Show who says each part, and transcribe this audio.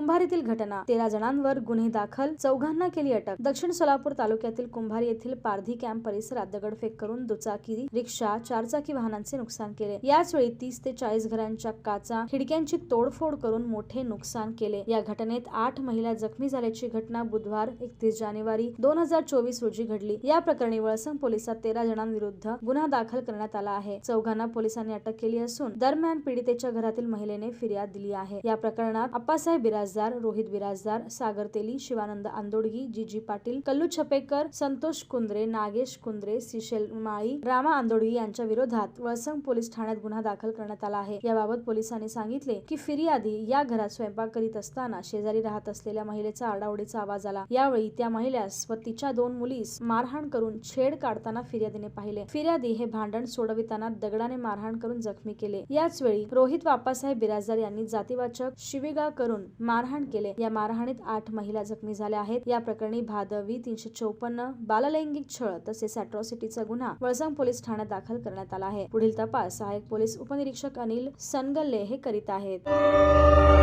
Speaker 1: घटना. तेरा जणांवर गुन्हे दाखल चौघांना केली अटक. दक्षिण सोलापूर तालुक्यातील कुंभार येथील पारधी कॅम्प परिसरात दगडफेक करून दुचाकी रिक्षा चारचाकी वाहनांचे नुकसान केले. याच वेळी तीस ते चाळीस घरांच्या काचा खिडक्यांची तोडफोड करून मोठे नुकसान केले. या घटनेत आठ महिला जखमी झाल्याची घटना बुधवार एकतीस जानेवारी दोन हजार चोवीस रोजी घडली. या प्रकरणी वळसंग पोलिसात तेरा जणांविरुद्ध गुन्हा दाखल करण्यात आला आहे. चौघांना पोलिसांनी अटक केली असून दरम्यान पीडितेच्या घरातील महिलेने फिर्याद दिली आहे. या प्रकरणात अप्पासाहेब बिराज बिराजदार रोहित बिराजदार सागर तेली शिवानंद आंदोडगी जीजी पाटील कल्लू छपेकर संतोष कुंद्रे नागेश कुंद्रे सिशेल माळी रामा आंदोडगी यांच्या विरोधात वळसंग पोलीस ठाण्यात गुन्हा दाखल करण्यात आला आहे. याबाबत पोलिसांनी सांगितले की फिर्यादी या घरात स्वयंपाक करीत असताना शेजारी राहत असलेल्या महिलेचा आरडाओरडीचा आवाज आला. यावेळी त्या महिलेस व तिच्या दोन मुलीस मारहाण करून छेड काढताना फिर्यादीने पाहिले. फिर्यादी हे भांडण सोडविताना दगडाने मारहाण करून जखमी केले. याच वेळी रोहित बाप्पासाहेब बिराजदार यांनी जातीवाचक शिवीगाळ करून मार मारहाण केले. या मारहाणीत आठ महिला जखमी झाल्या आहेत. या प्रकरणी भादवी तीनशे चौपन्न बाललैंगिक छळ तसेच अॅट्रॉसिटीचा गुन्हा वळसंग पोलीस ठाण्यात दाखल करण्यात आला आहे. पुढील तपास सहाय्यक पोलीस उपनिरीक्षक अनिल सनगल्ले हे करीत आहेत.